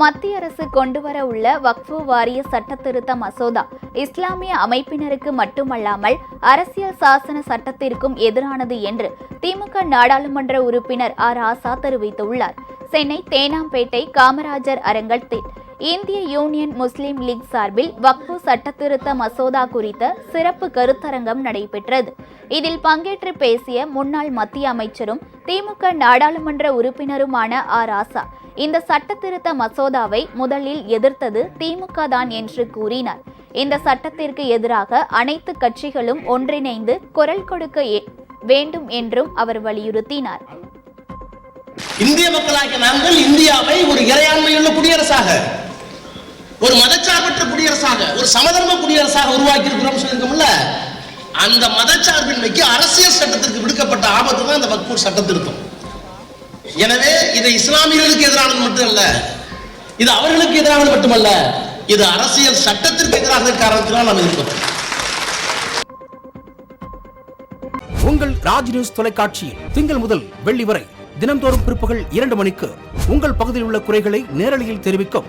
மத்திய அரசு கொண்டுவர உள்ள வக்ஃபு வாரிய சட்டத்திருத்த மசோதா இஸ்லாமிய அமைப்பினருக்கு மட்டுமல்லாமல் அரசியல் சாசன சட்டத்திற்கும் எதிரானது என்று திமுக நாடாளுமன்ற உறுப்பினர் ஆர் ஆசா தெரிவித்துள்ளார். சென்னை தேனாம்பேட்டை காமராஜர் அரங்கத்தில் இந்திய யூனியன் முஸ்லீம் லீக் சார்பில் வக்ஃபு சட்டத்திருத்த மசோதா குறித்த சிறப்பு கருத்தரங்கம் நடைபெற்றது. இதில் பங்கேற்று பேசிய முன்னாள் மத்திய அமைச்சரும் திமுக நாடாளுமன்ற உறுப்பினருமான ஆர் ராசா இந்த சட்டத்திருத்த மசோதாவை முதலில் எதிர்த்தது திமுக தான் என்று கூறினார். இந்த சட்டத்திற்கு எதிராக அனைத்து கட்சிகளும் ஒன்றிணைந்து குரல் கொடுக்க வேண்டும் என்றும் அவர் வலியுறுத்தினார். இந்திய மக்களாகிய நாங்கள் இந்தியாவை ஒரு இறையாண்மையுள்ள குடியரசாக ஒரு மதச்சார்பற்ற குடியரசாக ஒரு சமதர்ம குடியரசாக உருவாக்கி இருக்கிறோம் சொல்லியிருக்கோம்ல? அந்த மதச்சார்பின்மைக்கு அரசியல் சட்டத்திற்கு விடுக்கப்பட்ட ஆபத்து தான் இந்த வக்பூர் சட்ட திருத்தம் எனவே இது இஸ்லாமியர்களுக்கு எதிரானது மட்டுமல்ல இது அவர்களுக்கு எதிரானது மட்டுமல்ல இது அரசியல் சட்டத்திற்கு எதிரான காரணத்தினால் நாம் இருக்கிறோம் உங்கள் ராஜ் நியூஸ் தொலைக்காட்சியில் திங்கள் முதல் வெள்ளி வரை தினந்தோறும் பிற்பகல் இரண்டு மணிக்கு உங்கள் பகுதியில் உள்ள குறைகளை நேரலையில் தெரிவிக்கும்